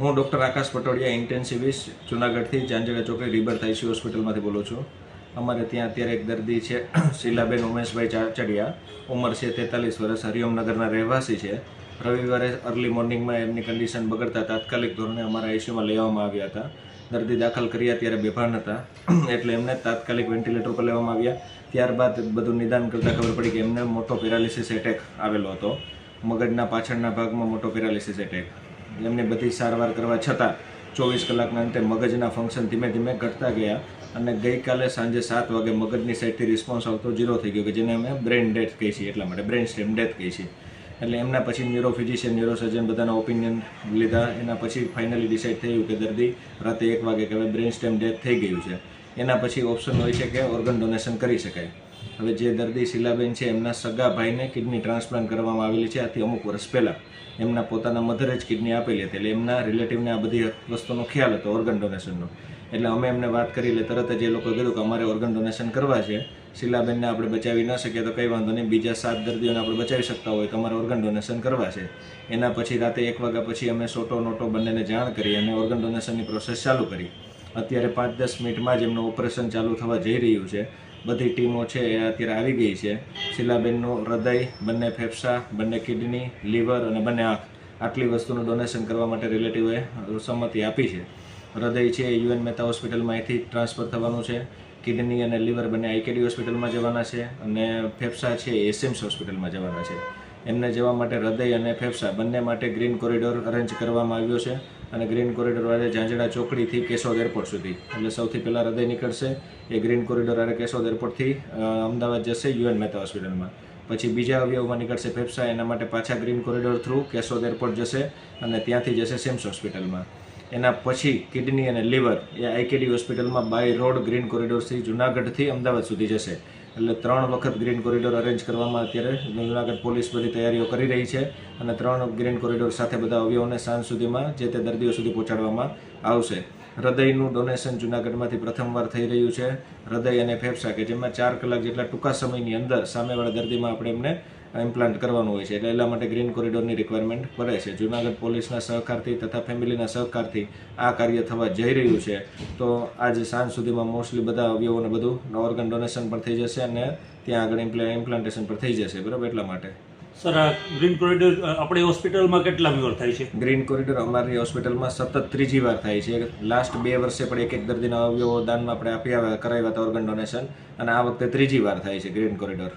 હું doctor Akash Patodia intensivist જુનાગઢથી જાંજગા ચોકડી રિબર્થ આઈસી હોસ્પિટલમાંથી બોલું છું. અમારે ત્યાં અત્યારે એક દર્દી છે, શીલાબેન ઉમેશભાઈ ચાચડિયા ઉંમર છે તેતાલીસ વર્ષ, હરિઓમનગરના રહેવાસી છે. રવિવારે અર્લી મોર્નિંગમાં એમની કન્ડિશન બગડતા તાત્કાલિક ધોરણે અમારા આઈસીયુમાં લેવામાં આવ્યા હતા. દર્દી દાખલ કર્યા ત્યારે બેભાન હતા. એટલે એમને તાત્કાલિક વેન્ટિલેટર પર લેવામાં આવ્યા. ત્યારબાદ બધું નિદાન કરતાં ખબર પડી કે એમને મોટો પેરાલિસિસ એટેક આવેલો હતો. મગજના પાછળના ભાગમાં મોટો પેરાલિસિસ એટેક એમની બધી સારવાર કરવા છતાં ચોવીસ કલાકના અંતે મગજના ફંક્શન ધીમે ધીમે ઘટતા ગયા અને ગઈકાલે સાંજે સાત વાગે મગજની સાઈડથી રિસ્પોન્સ આવતો ઝીરો થઈ ગયો, કે જેને અમે બ્રેન ડેથ કહીએ છીએ, એટલા માટે બ્રેન સ્ટેમ ડેથ કહીએ છીએ. એટલે એમના પછી ન્યુરો ફિઝિશિયન ન્યુરો સર્જન બધાના ઓપિનિયન લીધા, એના પછી ફાઇનલી ડિસાઇડ થયું કે દર્દી રાતે એક વાગે કે હવે બ્રેન સ્ટેમ ડેથ થઈ ગયું છે. એના પછી ઓપ્શન હોય છે કે ઓર્ગન ડોનેશન કરી શકાય. હવે જે દર્દી શીલાબેન છે, એમના સગા ભાઈને કિડની ટ્રાન્સપ્લાન્ટ કરવામાં આવેલી છે. આથી અમુક વર્ષ પહેલાં એમના પોતાના મધરે જ કિડની આપેલી હતી. એટલે એમના રિલેટિવને આ બધી વસ્તુનો ખ્યાલ હતો ઓર્ગન ડોનેશનનો એટલે અમે એમને વાત કરી, એટલે તરત જ એ લોકોએ કીધું કે અમારે ઓર્ગન ડોનેશન કરવા છે. શીલાબેનને આપણે બચાવી ન શકીએ તો કંઈ વાંધો નહીં. બીજા સાત દર્દીઓને આપણે બચાવી શકતા હોય, તો અમારે ઓર્ગન ડોનેશન કરવા છે. એના પછી રાતે એક વાગ્યા પછી અમે સોટો નોટો બંનેને જાણ કરી અને ઓર્ગન ડોનેશનની પ્રોસેસ ચાલુ કરી. અત્યારે પાંચ દસ મિનિટમાં જ એમનું ઓપરેશન ચાલુ થવા જઈ રહ્યું છે. બધી ટીમો છે એ અત્યારે આવી ગઈ છે. શીલાબેનનું હૃદય, બંને ફેફસા, બંને કિડની, લીવર અને બંને આંખ. આટલી વસ્તુનું ડોનેશન કરવા માટે રિલેટિવે સંમતિ આપી છે. હૃદય છે યુએન મહેતા હોસ્પિટલમાં અહીંથી ટ્રાન્સફર થવાનું છે. કિડની અને લીવર બંને આઈકેડી હોસ્પિટલમાં જવાના છે અને ફેફસા છે એ હોસ્પિટલમાં જવાના છે. એમને જવા માટે હૃદય અને ફેફસા બંને માટે ગ્રીન કોરિડોર અરેન્જ કરવામાં આવ્યો છે અને ગ્રીન કોરિડોર વાળે ઝાંઝડા ચોકડીથી કેશોદ એરપોર્ટ સુધી. એટલે સૌથી પહેલાં હૃદય નીકળશે એ ગ્રીન કોરિડોર વાળે કેશોદ એરપોર્ટથી અમદાવાદ જશે યુએન મહેતા હોસ્પિટલમાં. પછી બીજા અવયવમાં નીકળશે ફેફસા, એના માટે પાછા green corridor through Keshod airport જશે અને ત્યાંથી જશે સેમ્સ હોસ્પિટલમાં. એના પછી કિડની અને લીવર એ આઈકેડી હોસ્પિટલમાં બાય રોડ ગ્રીન કોરિડોરથી જુનાગઢથી અમદાવાદ સુધી જશે. એટલે ત્રણ વખત ગ્રીન કોરિડોર અરેન્જ કરવામાં અત્યારે જુનાગઢ પોલીસ બધી તૈયારીઓ કરી રહી છે અને ત્રણ ગ્રીન કોરિડોર સાથે બધા અવયવોને સાંજ સુધીમાં જે તે દર્દીઓ સુધી પહોંચાડવામાં આવશે. હૃદયનું ડોનેશન જુનાગઢમાંથી પ્રથમવાર થઈ રહ્યું છે. હૃદય અને ફેફસા કે જેમાં ચાર કલાક જેટલા ટૂંકા સમયની અંદર સામેવાળા દર્દીમાં આપણે એમને ઇમ્પ્લાન્ટ કરવાનું હોય છે. એટલે એટલા માટે ગ્રીન કોરિડોરની રિક્વાયરમેન્ટ પડે છે. જુનાગઢ પોલીસના સહકારથી તથા ફેમિલીના સહકારથી આ કાર્ય થવા જઈ રહ્યું છે. તો આજે સાંજ સુધીમાં મોસ્ટલી બધા અવયવોને બધું ઓર્ગન ડોનેશન પણ થઈ જશે અને ત્યાં આગળ ઇમ્પ્લા ઇમ્પ્લાન્ટેશન પણ થઈ જશે. બરાબર? એટલા માટે. સર આ ગ્રીન કોરિડોર આપણે હોસ્પિટલમાં કેટલા વાર થાય છે? ગ્રીન કોરિડોર અમારી હોસ્પિટલમાં સતત ત્રીજી વાર થાય છે. લાસ્ટ બે વર્ષે પણ એક એક દર્દીના અવયવો દાનમાં આપણે આપી આવ્યા કરાવ્યા હતા ઓર્ગન ડોનેશન અને આ વખતે ત્રીજી વાર થાય છે ગ્રીન કોરિડોર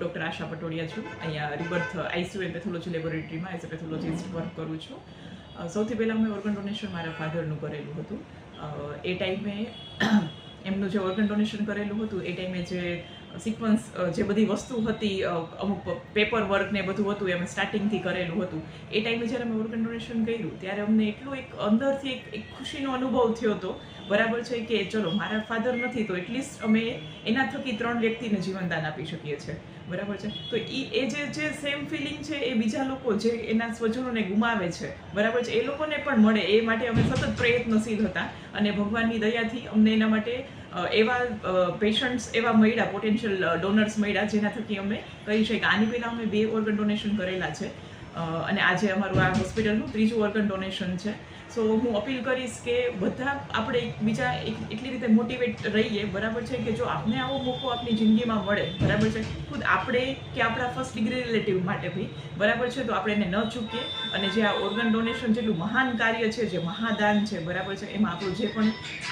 હા, ડૉક્ટર આશા પટોડિયા છું. અહીંયા રિબર્થ આઈસીયુ એન્ડ પેથોલોજી લેબોરેટરીમાં એઝ અ પેથોલોજીસ્ટ વર્ક કરું છું. સૌથી પહેલાં મેં ઓર્ગન ડોનેશન મારા ફાધરનું કરેલું હતું. એ ટાઈમે એમનું જે ઓર્ગન ડોનેશન કરેલું હતું એ ટાઈમે જે સિક્વન્સ જે બધી વસ્તુ હતી અમુક પેપર વર્ક ને બધું હતું એમ સ્ટાર્ટિંગથી કરેલું હતું. એ ટાઈમે જ્યારે અમે ઓર્ગન ડોનેશન કર્યું, ત્યારે અમને એટલું એક અંદરથી એક એક ખુશીનો અનુભવ થયો હતો. બરાબર છે કે, ચલો, મારા ફાધર નથી, તો એટલીસ્ટ અમે એના થકી ત્રણ વ્યક્તિને જીવનદાન આપી શકીએ છીએ. બરાબર છે? તો ઈ, એ જે જે સેમ ફિલિંગ છે, એ બીજા લોકો જે એના સ્વજનોને ગુમાવે છે, બરાબર છે? એ લોકોને પણ મળે, એ માટે અમે સતત પ્રયત્નશીલ હતા. અને ભગવાનની દયાથી અમને એના માટે એવા પેશન્ટ્સ એવા મળ્યા પોટેન્શિયલ ડોનર્સ મળ્યા જેના થકી અમે કહી શકીએ આની પહેલાં અમે બે ઓર્ગન ડોનેશન કરેલા છે. અને આજે અમારું આ હોસ્પિટલનું ત્રીજું ઓર્ગન ડોનેશન છે. સો હું અપીલ કરીશ કે બધા આપણે એક- એટલી રીતે મોટિવેટ રહીએ, બરાબર છે કે જો આપને આવો મોકો આપની જિંદગીમાં મળે, બરાબર છે? ખુદ આપણે કે આપણા ફર્સ્ટ ડિગ્રી રિલેટિવ માટે બી બરાબર છે? તો આપણે એને ન ચૂકીએ. અને જે આ ઓર્ગન ડોનેશન જેટલું મહાન કાર્ય છે, જે મહાદાન છે, બરાબર છે? એમાં આપણું જે પણ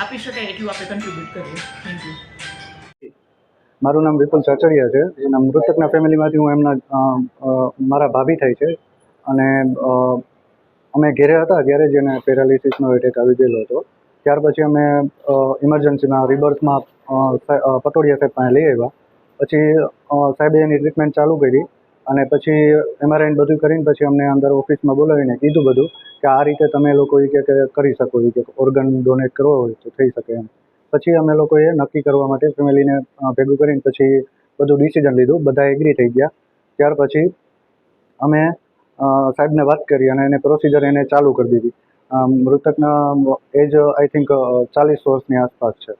આપી શકાય એટલું આપણે કન્ટ્રીબ્યુટ કરીએ. થેન્ક યુ મારું નામ વિપુલ ચાચડિયા છે. એના મૃતકના ફેમિલીમાંથી હું એમના મારા ભાભી થાય છે. અને અમે ઘેરે હતા ત્યારે જ એને પેરાલિસિસનો એટેક આવી ગયેલો હતો. ત્યાર પછી અમે ઇમરજન્સીમાં રિબર્થમાં પટોડિયા સાહેબ પાસે લઈ આવ્યા. પછી સાહેબે એની ટ્રીટમેન્ટ ચાલુ કરી અને પછી એમઆરઆઈ બધું કરીને પછી અમને અંદર ઓફિસમાં બોલાવીને કીધું બધું કે આ રીતે તમે લોકો એ કે કરી શકો એ કે ઓર્ગન ડોનેટ કરવો હોય તો થઈ શકે એમ. પછી અમે લોકોએ નક્કી કરવા માટે ફેમિલીને ભેગું કરીને પછી બધું ડિસિઝન લીધું. બધા એગ્રી થઈ ગયા. ત્યાર પછી અમે સાહેબને વાત કરી અને એને પ્રોસિજર એને ચાલુ કરી દીધી. મૃતકના એજ આઈ થિંક ચાલીસ વર્ષની આસપાસ છે.